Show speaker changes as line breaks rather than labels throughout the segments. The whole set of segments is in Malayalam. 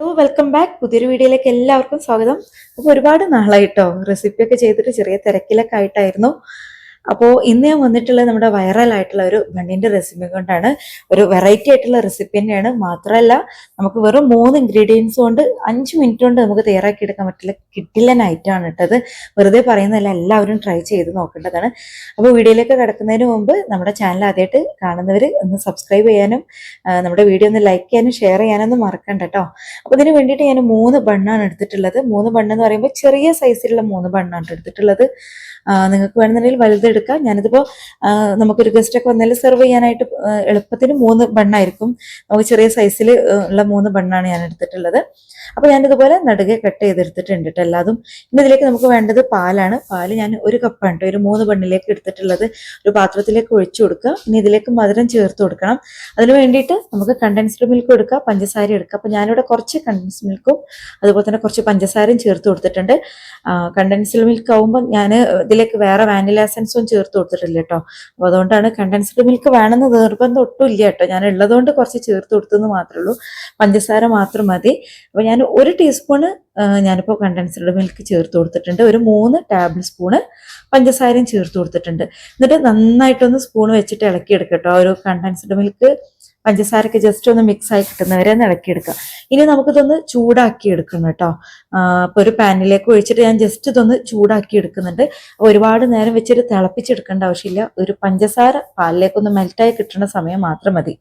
ഹലോ വെൽക്കം ബാക്ക് പുതിയൊരു വീഡിയോയിലേക്ക് എല്ലാവർക്കും സ്വാഗതം. അപ്പോൾ ഒരുപാട് നാളായിട്ടോ റെസിപ്പിയൊക്കെ ചെയ്തിട്ട് ചെറിയ തിരക്കിലൊക്കെ ആയിട്ടായിരുന്നു. അപ്പോൾ ഇന്ന് ഞാൻ വന്നിട്ടുള്ളത് നമ്മുടെ വൈറൽ ആയിട്ടുള്ള ഒരു ബണ്ണിന്റെ റെസിപ്പി കൊണ്ടാണ്. ഒരു വെറൈറ്റി ആയിട്ടുള്ള റെസിപ്പി തന്നെയാണ്. മാത്രമല്ല നമുക്ക് വെറും മൂന്ന് ഇൻഗ്രീഡിയൻസ് കൊണ്ട് അഞ്ച് മിനിറ്റ് കൊണ്ട് നമുക്ക് തയ്യാറാക്കി എടുക്കാൻ പറ്റില്ല കിട്ടില്ല നൈറ്റാണ് ഇട്ടത് വെറുതെ പറയുന്നതല്ല എല്ലാവരും ട്രൈ ചെയ്ത് നോക്കേണ്ടതാണ്. അപ്പോൾ വീഡിയോയിലേക്ക് കിടക്കുന്നതിന് മുമ്പ് നമ്മുടെ ചാനൽ ആദ്യമായിട്ട് കാണുന്നവർ ഒന്ന് സബ്സ്ക്രൈബ് ചെയ്യാനും നമ്മുടെ വീഡിയോ ഒന്ന് ലൈക്ക് ചെയ്യാനും ഷെയർ ചെയ്യാനൊന്നും മറക്കണ്ട കേട്ടോ. അപ്പോൾ ഇതിന് വേണ്ടിയിട്ട് ഞാൻ മൂന്ന് ബണ്ണാണ് എടുത്തിട്ടുള്ളത്. മൂന്ന് ബണ്ണെന്ന് പറയുമ്പോൾ ചെറിയ സൈസിലുള്ള മൂന്ന് ബണ്ണാണ് എടുത്തിട്ടുള്ളത്. നിങ്ങൾക്ക് വേണമെന്നുണ്ടെങ്കിൽ വലുതെടുക്കാം ഞാനിതിപ്പോൾ ആ, നമുക്കൊരു ഗസ്റ്റ് ഒക്കെ വന്നാൽ സെർവ് ചെയ്യാനായിട്ട് എളുപ്പത്തിന് മൂന്ന് ബണ്ണായിരിക്കും. നമുക്ക് ചെറിയ സൈസിൽ ഉള്ള മൂന്ന് ബണ്ണാണ് ഞാൻ എടുത്തിട്ടുള്ളത്. അപ്പോൾ ഞാനിതുപോലെ നടുകെ കട്ട് ചെയ്തെടുത്തിട്ടുണ്ട് കേട്ടോ എല്ലാതും. ഇനി ഇതിലേക്ക് നമുക്ക് വേണ്ടത് പാലാണ്. പാൽ ഞാൻ ഒരു കപ്പാണ് കേട്ടോ ഒരു മൂന്ന് ബണ്ണിലേക്ക് എടുത്തിട്ടുള്ളത്. ഒരു പാത്രത്തിലേക്ക് ഒഴിച്ചു കൊടുക്കുക. ഇനി ഇതിലേക്ക് മധുരം ചേർത്ത് കൊടുക്കണം. അതിന് വേണ്ടിയിട്ട് നമുക്ക് കണ്ടൻസ്ഡ് മിൽക്ക് എടുക്കുക പഞ്ചസാര എടുക്കുക അപ്പോൾ ഞാനിവിടെ കുറച്ച് കണ്ടൻസ് മിൽക്കും അതുപോലെ തന്നെ കുറച്ച് പഞ്ചസാരയും ചേർത്ത് കൊടുത്തിട്ടുണ്ട്. കണ്ടൻസ്ഡ് മിൽക്ക് ആവുമ്പോൾ ഞാൻ ഇതിലേക്ക് വേറെ വാനില എസൻസും ചേർത്ത് കൊടുത്തിട്ടില്ല കേട്ടോ. അപ്പോൾ അതുകൊണ്ടാണ് കണ്ടൻസ്ഡ് മിൽക്ക് വേണമെന്ന് നിർബന്ധം ഒട്ടും ഇല്ല കേട്ടോ. ഞാൻ ഉള്ളതുകൊണ്ട് കുറച്ച് ചേർത്ത് കൊടുത്തെന്ന് മാത്രമേ ഉള്ളൂ. പഞ്ചസാര മാത്രം മതി. അപ്പോൾ ഞാൻ ഒരു ടീസ്പൂണ് ഞാനിപ്പോൾ കണ്ടൻസ്ഡ് മിൽക്ക് ചേർത്ത് കൊടുത്തിട്ടുണ്ട്. ഒരു മൂന്ന് ടേബിൾ സ്പൂണ് പഞ്ചസാരയും ചേർത്ത് കൊടുത്തിട്ടുണ്ട്. എന്നിട്ട് നന്നായിട്ടൊന്ന് സ്പൂൺ വെച്ചിട്ട് ഇളക്കി എടുക്കട്ടോ ആ ഒരു കണ്ടൻസ്ഡ് മിൽക്ക് പഞ്ചസാരയൊക്കെ ജസ്റ്റ് ഒന്ന് മിക്സ് ആയി കിട്ടുന്നവരെ ഇളക്കിയെടുക്കുക ഇനി നമുക്കിതൊന്ന് ചൂടാക്കി എടുക്കണം കേട്ടോ. അപ്പോൾ ഒരു പാനിലേക്ക് ഒഴിച്ചിട്ട് ഞാൻ ജസ്റ്റ് ഇതൊന്ന് ചൂടാക്കി എടുക്കുന്നുണ്ട്. ഒരുപാട് നേരം വെച്ചിട്ട് തിളപ്പിച്ചെടുക്കേണ്ട ആവശ്യമില്ല. ഒരു പഞ്ചസാര പാലിലേക്കൊന്ന് മെൽറ്റായി കിട്ടുന്ന സമയം മാത്രം മതി.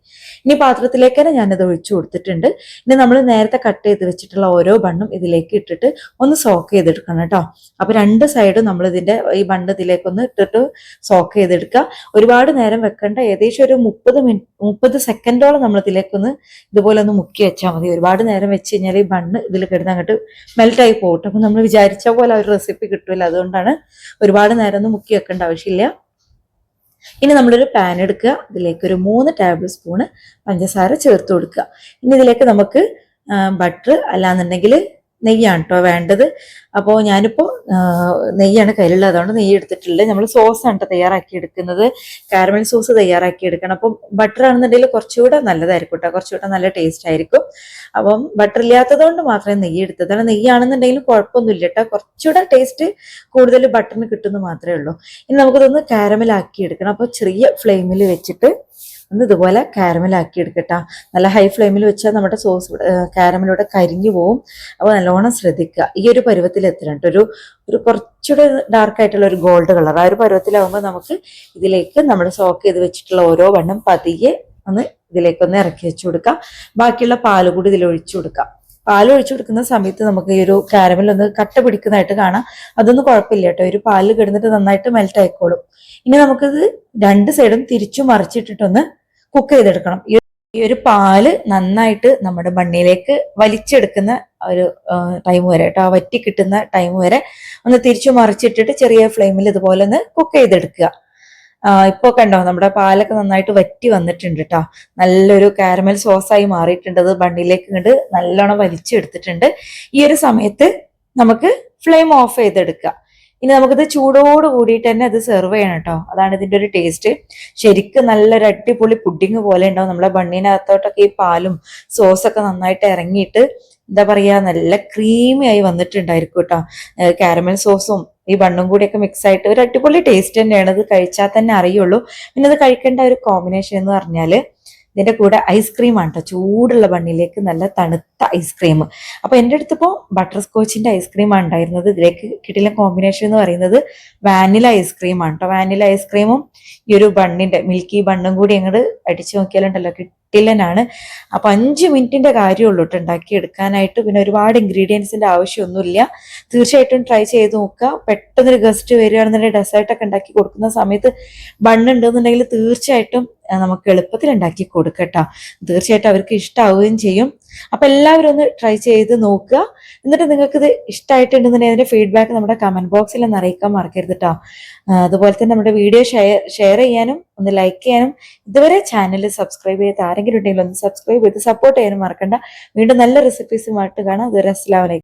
ഇനി പാത്രത്തിലേക്ക് തന്നെ ഞാനിത് ഒഴിച്ചു കൊടുത്തിട്ടുണ്ട്. ഇനി നമ്മൾ നേരത്തെ കട്ട് ചെയ്ത് വെച്ചിട്ടുള്ള ഓരോ ബണ്ണും ഇതിലേക്ക് ഇട്ടിട്ട് ഒന്ന് സോക്ക് ചെയ്തെടുക്കണം കേട്ടോ. അപ്പോൾ രണ്ട് സൈഡും നമ്മൾ ഇതിന്റെ ഈ ബണ്ണ് ഇതിലേക്കൊന്ന് ഇട്ടിട്ട് സോക്ക് ചെയ്തെടുക്കുക. ഒരുപാട് നേരം വെക്കേണ്ട. ഏകദേശം ഒരു മുപ്പത് മിനിറ്റ് മുപ്പത് സെക്കൻഡോളം നമ്മൾ ഇതിലേക്കൊന്ന് ഇതുപോലെ ഒന്ന് മുക്കി വെച്ചാൽ മതി. ഒരുപാട് നേരം വെച്ച് കഴിഞ്ഞാൽ ഈ ബണ്ണ് ഇതിൽ കിടന്ന് അങ്ങോട്ട് മെൽറ്റായി പോകട്ടെ അപ്പം നമ്മൾ വിചാരിച്ച പോലെ ഒരു റെസിപ്പി കിട്ടില്ല അതുകൊണ്ടാണ് ഒരുപാട് നേരം ഒന്നും മുക്കി വെക്കേണ്ട ആവശ്യമില്ല. ഇനി നമ്മളൊരു പാൻ എടുക്കുക. ഇതിലേക്ക് ഒരു മൂന്ന് ടേബിൾ സ്പൂണ് പഞ്ചസാര ചേർത്ത് കൊടുക്കുക. ഇനി ഇതിലേക്ക് നമുക്ക് ബട്ടർ അല്ലാന്നുണ്ടെങ്കിൽ നെയ്യാണ് കേട്ടോ വേണ്ടത്. അപ്പോൾ ഞാനിപ്പോൾ നെയ്യാണ് കയ്യിലുള്ളത്. അതുകൊണ്ട് നെയ്യ് എടുത്തിട്ടില്ല. നമ്മൾ സോസാണ് കേട്ടോ തയ്യാറാക്കി എടുക്കുന്നത് കാരമൽ സോസ് തയ്യാറാക്കി എടുക്കണം അപ്പം ബട്ടർ ആണെന്നുണ്ടെങ്കിൽ കുറച്ചുകൂടെ നല്ലതായിരിക്കും കേട്ടോ കുറച്ചുകൂടെ നല്ല ടേസ്റ്റ് ആയിരിക്കും. അപ്പം ബട്ടർ ഇല്ലാത്തത് കൊണ്ട് മാത്രമേ നെയ്യ് എടുത്തതാണ് നെയ്യാണെന്നുണ്ടെങ്കിലും കുഴപ്പമൊന്നുമില്ല കേട്ടോ കുറച്ചുകൂടെ ടേസ്റ്റ് കൂടുതൽ ബട്ടറിന് കിട്ടുന്നു മാത്രമേ ഉള്ളൂ. ഇനി നമുക്കിതൊന്ന് കാരമലാക്കി എടുക്കണം അപ്പോൾ ചെറിയ ഫ്ലെയിമിൽ വെച്ചിട്ട് ഒന്ന് ഇതുപോലെ കാരമലാക്കി എടുക്കട്ടാ. നല്ല ഹൈ ഫ്ലെയിമിൽ വെച്ചാൽ നമ്മുടെ സോസ് കാരമലൂടെ കരിഞ്ഞു പോവും. അപ്പോൾ നല്ലോണം ശ്രദ്ധിക്കുക. ഈ ഒരു പരുവത്തിൽ എത്തണം ഒരു ഒരു കുറച്ചുകൂടെ ഡാർക്കായിട്ടുള്ള ഒരു ഗോൾഡ് കളർ ആ ഒരു പരുവത്തിലാവുമ്പോൾ നമുക്ക് ഇതിലേക്ക് നമ്മൾ സോക്ക് ചെയ്ത് വെച്ചിട്ടുള്ള ഓരോ വണ്ണം പതിയെ ഒന്ന് ഇതിലേക്കൊന്ന് ഇറക്കി വെച്ചു കൊടുക്കാം. ബാക്കിയുള്ള പാൽ കൂടി ഇതിൽ ഒഴിച്ചു കൊടുക്കാം. പാൽ ഒഴിച്ചു കൊടുക്കുന്ന സമയത്ത് നമുക്ക് ഈ ഒരു കാരമൽ ഒന്ന് കട്ട പിടിക്കുന്നതായിട്ട് കാണാം. അതൊന്നും കുഴപ്പമില്ല കേട്ടോ. ഒരു പാലിൽ കിടന്നിട്ട് നന്നായിട്ട് മെൽറ്റ് ആയിക്കോളും. ഇനി നമുക്കിത് രണ്ട് സൈഡും തിരിച്ചു മറിച്ചിട്ടിട്ടൊന്ന് കുക്ക് ചെയ്തെടുക്കണം. ഈ ഒരു പാൽ നന്നായിട്ട് നമ്മുടെ മണ്ണിലേക്ക് വലിച്ചെടുക്കുന്ന ഒരു ടൈം വരെ കേട്ടോ. ആ വറ്റി കിട്ടുന്ന ടൈം വരെ ഒന്ന് തിരിച്ചു മറിച്ചിട്ടിട്ട് ചെറിയ ഫ്ലെയിമിൽ ഇതുപോലെ ഒന്ന് കുക്ക് ചെയ്തെടുക്കുക. ഇപ്പൊ കണ്ടോ നമ്മുടെ പാലൊക്കെ നന്നായിട്ട് വറ്റി വന്നിട്ടുണ്ട് കേട്ടോ നല്ലൊരു കാരമൽ സോസായി മാറിയിട്ടുണ്ട്. ബണ്ണിലേക്ക് കണ്ട് നല്ലോണം വലിച്ചെടുത്തിട്ടുണ്ട്. ഈ ഒരു സമയത്ത് നമുക്ക് ഫ്ലെയിം ഓഫ് ചെയ്തെടുക്കുക. ഇനി നമുക്കിത് ചൂടോട് കൂടിയിട്ട് തന്നെ അത് സെർവ് ചെയ്യണം കേട്ടോ അതാണ് ഇതിന്റെ ഒരു ടേസ്റ്റ് ശരിക്കും നല്ലൊരു അടിപൊളി പുഡിങ് പോലെ ഉണ്ടാവും. നമ്മുടെ ബണ്ണിനകത്തോട്ടൊക്കെ ഈ പാലും സോസൊക്കെ നന്നായിട്ട് ഇറങ്ങിയിട്ട് എന്താ പറയാ നല്ല ക്രീമി ആയി വന്നിട്ടുണ്ടായിരിക്കും കേട്ടോ കാരമൽ സോസും ഈ ബണ്ണും കൂടിയൊക്കെ മിക്സ് ആയിട്ട് ഒരു അടിപൊളി ടേസ്റ്റ് തന്നെയാണ്. ഇത് കഴിച്ചാൽ തന്നെ അറിയുള്ളൂ. പിന്നെ ഇത് കഴിക്കേണ്ട ഒരു കോമ്പിനേഷൻ എന്ന് പറഞ്ഞാൽ ഇതിന്റെ കൂടെ ഐസ്ക്രീം ആണ് കേട്ടോ ചൂടുള്ള ബണ്ണിലേക്ക് നല്ല തണുത്ത ഐസ്ക്രീം അപ്പോൾ എന്റെ അടുത്തിപ്പോ ബട്ടർ സ്കോച്ചിന്റെ ഐസ്ക്രീം ആണ് ഉണ്ടായിരുന്നത്. ഇതിലേക്ക് കിട്ടിയ കോമ്പിനേഷൻ എന്ന് പറയുന്നത് വാനില ഐസ്ക്രീം ആണ് കേട്ടോ വാനില ഐസ്ക്രീമും ഈ ഒരു ബണ്ണിന്റെ മിൽക്കി ബണ്ണും കൂടി അങ്ങോട്ട് അടിച്ചു നോക്കിയാലുണ്ടല്ലോ കിട്ടില്ലനാണ് അപ്പൊ അഞ്ച് മിനിറ്റിന്റെ കാര്യമുള്ളൂ കേട്ടോ ഉണ്ടാക്കി എടുക്കാനായിട്ട് പിന്നെ ഒരുപാട് ഇൻഗ്രീഡിയൻസിന്റെ ആവശ്യമൊന്നുമില്ല. തീർച്ചയായിട്ടും ട്രൈ ചെയ്ത് നോക്കുക. പെട്ടെന്നൊരു ഗസ്റ്റ് വരികയാണെന്നുണ്ടെങ്കിൽ ഡെസേർട്ടൊക്കെ ഉണ്ടാക്കി കൊടുക്കുന്ന സമയത്ത് ബണ്ണുണ്ടെന്നുണ്ടെങ്കിൽ തീർച്ചയായിട്ടും നമുക്ക് എളുപ്പത്തിൽ ഉണ്ടാക്കി കൊടുക്കട്ടോ തീർച്ചയായിട്ടും അവർക്ക് ഇഷ്ടാവുകയും ചെയ്യും. അപ്പൊ എല്ലാവരും ഒന്ന് ട്രൈ ചെയ്ത് നോക്കുക. എന്നിട്ട് നിങ്ങൾക്ക് ഇത് ഇഷ്ടമായിട്ടുണ്ടെന്നുണ്ടെങ്കിൽ അതിന്റെ ഫീഡ്ബാക്ക് നമ്മുടെ കമന്റ് ബോക്സിൽ ഒന്ന് അറിയിക്കാൻ മറക്കരുത് കേട്ടോ അതുപോലെ തന്നെ നമ്മുടെ വീഡിയോ ഷെയർ ഷെയർ ചെയ്യാനും ഒന്ന് ലൈക്ക് ചെയ്യാനും ഇതുവരെ ചാനൽ സബ്സ്ക്രൈബ് ചെയ്ത് ആരെങ്കിലും ഉണ്ടെങ്കിൽ ഒന്ന് സബ്സ്ക്രൈബ് ചെയ്ത് സപ്പോർട്ട് ചെയ്യാനും മറക്കണ്ട. വീണ്ടും നല്ല റെസിപ്പീസുമായിട്ട് കാണാം. ഇതുവരെ അസ്ലാമലൈക്കും